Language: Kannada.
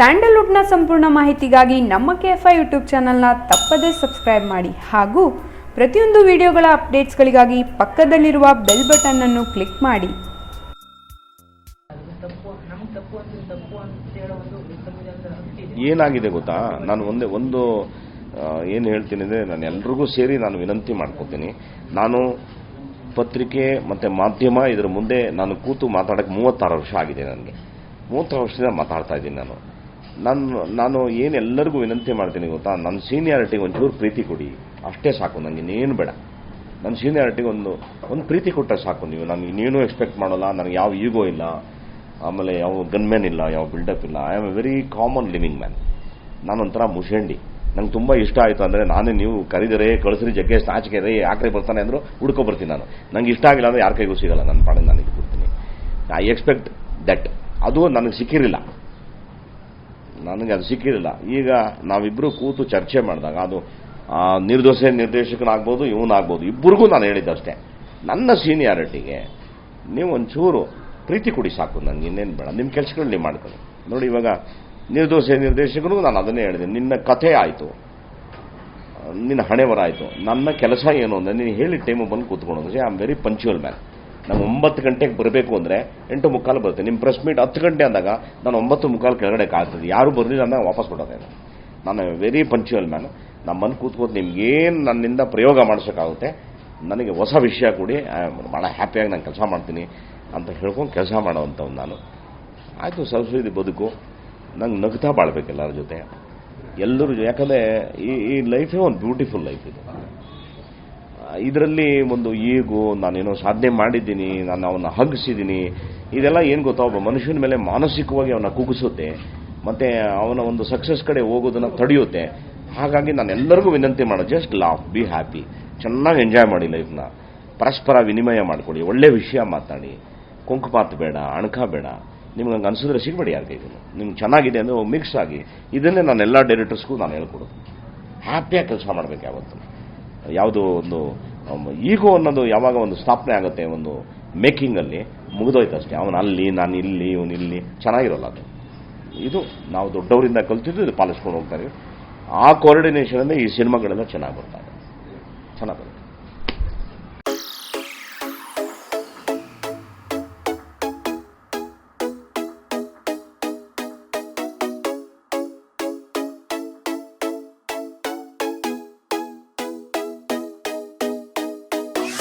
ಸ್ಯಾಂಡಲ್ವುಡ್ನ ಸಂಪೂರ್ಣ ಮಾಹಿತಿಗಾಗಿ ನಮ್ಮ ಕೆಎಫ್ಐ ಯೂಟ್ಯೂಬ್ ಚಾನಲ್ನ ತಪ್ಪದೇ ಸಬ್ಸ್ಕ್ರೈಬ್ ಮಾಡಿ. ಹಾಗೂ ಪ್ರತಿಯೊಂದು ವಿಡಿಯೋಗಳ ಅಪ್ಡೇಟ್ಸ್ಗಳಿಗಾಗಿ ಪಕ್ಕದಲ್ಲಿರುವ ಬೆಲ್ ಬಟನ್ ಅನ್ನು ಕ್ಲಿಕ್ ಮಾಡಿ. ಏನಾಗಿದೆ ಗೊತ್ತಾ? ನಾನು ಒಂದೇ ಒಂದು ಏನು ಹೇಳ್ತೀನಿ ಅಂದರೆ ನಾನು ಎಲ್ರಿಗೂ ಸೇರಿ ನಾನು ವಿನಂತಿ ಮಾಡ್ಕೋತೀನಿ. ನಾನು ಪತ್ರಿಕೆ ಮತ್ತು ಮಾಧ್ಯಮ ಇದರ ಮುಂದೆ ನಾನು ಕೂತು ಮಾತಾಡೋಕ್ಕೆ ಮೂವತ್ತಾರು ವರ್ಷ ಆಗಿದೆ ನನಗೆ. ಮೂವತ್ತಾರು ವರ್ಷದಿಂದ ಮಾತಾಡ್ತಾ ಇದ್ದೀನಿ ನಾನು. ನಾನು ನಾನು ಏನು ಎಲ್ಲರಿಗೂ ವಿನಂತಿ ಮಾಡ್ತೀನಿ ಗೊತ್ತಾ? ನನ್ನ ಸೀನಿಯಾರಿಟಿಗೆ ಒಂಚೂರು ಪ್ರೀತಿ ಕೊಡಿ. ಅಷ್ಟೇ ಸಾಕು ನನಗೆ ಇನ್ನೇನು ಬೇಡ. ನನ್ನ ಸೀನಿಯಾರಿಟಿಗೆ ಒಂದು ಒಂದು ಪ್ರೀತಿ ಕೊಟ್ಟರೆ ಸಾಕು ನೀವು. ನಾನು ಇನ್ನೇನು ಎಕ್ಸ್ಪೆಕ್ಟ್ ಮಾಡೋಲ್ಲ, ನನಗೆ ಯಾವ ಈಗೋ ಇಲ್ಲ. ಆಮೇಲೆ ಯಾವ ಗನ್ಮ್ಯಾನ್ ಇಲ್ಲ, ಯಾವ ಬಿಲ್ಡಪ್ ಇಲ್ಲ. I am a very common living man ನಾನೊಂಥರ ಮುಷಂಡಿ. ನಂಗೆ ತುಂಬ ಇಷ್ಟ ಆಯಿತು ಅಂದರೆ ನಾನೇ ನೀವು ಕರೆದರೆ, ಕಳಿಸ್ರಿ, ಜಗ್ಗೆ ನಾಚಿಕೆ ರೇ ಯಾಕ್ರೆ ಬರ್ತಾನೆ ಅಂದರು ಹುಡ್ಕೊ ಬರ್ತೀನಿ ನಾನು. ನಂಗೆ ಇಷ್ಟ ಆಗಿಲ್ಲ ಅಂದರೆ ಯಾರ ಕೈಗೂ ಸಿಗಲ್ಲ. ನನ್ನ ಪಾಡಿಗೆ ನಾನು ಇದು ಕೊಡ್ತೀನಿ. ಐ ಎಕ್ಸ್ಪೆಕ್ಟ್ ದಟ್ ಅದು ನನಗೆ ಸಿಕ್ಕಿರಲಿಲ್ಲ. ನನಗೆ ಅದು ಸಿಕ್ಕಿರಲಿಲ್ಲ. ಈಗ ನಾವಿಬ್ಬರು ಕೂತು ಚರ್ಚೆ ಮಾಡಿದಾಗ ಅದು ನಿರ್ದೋಷ ನಿರ್ದೇಶಕನಾಗ್ಬೋದು, ಇವನಾಗ್ಬೋದು, ಇಬ್ಬರಿಗೂ ನಾನು ಹೇಳಿದ್ದಷ್ಟೇ. ನನ್ನ ಸೀನಿಯಾರಿಟಿಗೆ ನೀವು ಒಂಚೂರು ಪ್ರೀತಿ ಕೊಡಿ ಸಾಕು ನನಗೆ ಇನ್ನೇನು ಬೇಡ. ನಿಮ್ಮ ಕೆಲಸಗಳು ನೀವು ಮಾಡ್ಕೊಳ್ಳಿ. ನೋಡಿ, ಇವಾಗ ನಿರ್ದೋಷ ನಿರ್ದೇಶಕನಿಗೂ ನಾನು ಅದನ್ನೇ ಹೇಳಿದೆ. ನಿನ್ನ ಕಥೆ ಆಯಿತು. ನಿನ್ನ ಹಣೆ ಆಯಿತು ನನ್ನ ಕೆಲಸ ಏನು? ಅಂದರೆ ನೀನು ಹೇಳಿ ಟೈಮು ಬಂದು ಕೂತ್ಕೊಂಡು I am very punctual man ನಾನು ಒಂಬತ್ತು ಗಂಟೆಗೆ ಬರಬೇಕು ಅಂದರೆ ಎಂಟು ಮುಕ್ಕಾಲು ಬರುತ್ತೆ. ನಿಮ್ಮ ಪ್ರೆಸ್ ಮೀಟ್ ಹತ್ತು ಗಂಟೆ ಅಂದಾಗ ನಾನು ಒಂಬತ್ತು ಮುಕ್ಕಾಲು ಕೆಳಗಡೆ ಕಾಯ್ತದೆ ಯಾರು ಬರಲಿಲ್ಲ ಅಂದಾಗ ವಾಪಸ್ ಕೊಡೋದೆ ನಾನು ವೆರಿ ಪಂಚುವಲ್ ಮ್ಯಾನ್ ನಮ್ಮ ಮನೆ ಕೂತ್ಕೊಂಡು ನಿಮ್ಗೇನು ನನ್ನಿಂದ ಪ್ರಯೋಗ ಮಾಡಿಸೋಕ್ಕಾಗುತ್ತೆ, ನನಗೆ ಹೊಸ ವಿಷಯ ಕೊಡಿ. ಭಾಳ ಹ್ಯಾಪಿಯಾಗಿ ನಾನು ಕೆಲಸ ಮಾಡ್ತೀನಿ ಅಂತ ಹೇಳ್ಕೊಂಡು ಕೆಲಸ ಮಾಡೋವಂಥವ್ನು ನಾನು. ಆಯಿತು ಸಂಸ್ಕೃತಿ ಬದುಕು. ನಂಗೆ ನಗ್ತಾ ಬಾಳ್ಬೇಕು ಎಲ್ಲರ ಜೊತೆ. ಎಲ್ಲರೂ ಯಾಕಂದರೆ ಈ ಈ ಲೈಫೇ ಒಂದು ಬ್ಯೂಟಿಫುಲ್ ಲೈಫ್ ಇದು. ಇದರಲ್ಲಿ ಒಂದು ಈಗು, ನಾನೇನೋ ಸಾಧನೆ ಮಾಡಿದ್ದೀನಿ, ನಾನು ಅವನ್ನ ಹಗ್ಗಿಸಿದ್ದೀನಿ ಇದೆಲ್ಲ ಏನು ಗೊತ್ತಾ, ಒಬ್ಬ ಮನುಷ್ಯನ ಮೇಲೆ ಮಾನಸಿಕವಾಗಿ ಅವನ್ನ ಕುಗಿಸುತ್ತೆ, ಮತ್ತು ಅವನ ಒಂದು ಸಕ್ಸಸ್ ಕಡೆ ಹೋಗೋದನ್ನು ತಡೆಯುತ್ತೆ. ಹಾಗಾಗಿ ನಾನು ಎಲ್ಲರಿಗೂ ವಿನಂತಿ ಮಾಡೋ ಜಸ್ಟ್ ಲಾಫ್ ಬಿ ಹ್ಯಾಪಿ ಚೆನ್ನಾಗಿ ಎಂಜಾಯ್ ಮಾಡಿ ಲೈಫ್ನ ಪರಸ್ಪರ ವಿನಿಮಯ ಮಾಡಿಕೊಡಿ ಒಳ್ಳೆ ವಿಷಯ ಮಾತಾಡಿ. ಕುಂಕುಪಾತ್ ಬೇಡ, ಅಣಕ ಬೇಡ. ನಿಮ್ಗೆ ಹಂಗೆ ಅನ್ಸಿದ್ರೆ ಸಿಗಬೇಡಿ ಯಾರಿಗೆ ಇದನ್ನು. ನಿಮ್ಗೆ ಚೆನ್ನಾಗಿದೆ ಅಂದರೆ ಮಿಕ್ಸ್ ಆಗಿ. ಇದನ್ನೇ ನಾನು ಎಲ್ಲ ಡೈರೆಕ್ಟರ್ಸ್ಗೂ ನಾನು ಹೇಳ್ಕೊಡೋದು. ಹ್ಯಾಪಿಯಾಗಿ ಕೆಲಸ ಮಾಡಬೇಕು ಯಾವತ್ತು. ಯಾವುದು ಒಂದು ಈಗೋ ಅನ್ನೋದು ಯಾವಾಗ ಒಂದು ಸ್ಥಾಪನೆ ಆಗುತ್ತೆ, ಒಂದು ಮೇಕಿಂಗಲ್ಲಿ ಮುಗಿದೋಯ್ತು ಅಷ್ಟೇ. ಅವನು ಅಲ್ಲಿ, ನಾನು ಇಲ್ಲಿ, ಇವನು ಇಲ್ಲಿ. ಚೆನ್ನಾಗಿರೋಲ್ಲ ಅದು. ಇದು ನಾವು ದೊಡ್ಡವರಿಂದ ಕಲ್ತಿದ್ದು ಇದು ಪಾಲಿಸ್ಕೊಂಡು ಹೋಗ್ತಾರೆ ಆ ಕೋಆರ್ಡಿನೇಷನ್ ಈ ಸಿನಿಮಾಗಳೆಲ್ಲ ಚೆನ್ನಾಗಿ ಬರ್ತಾರೆ ಚೆನ್ನಾಗಿ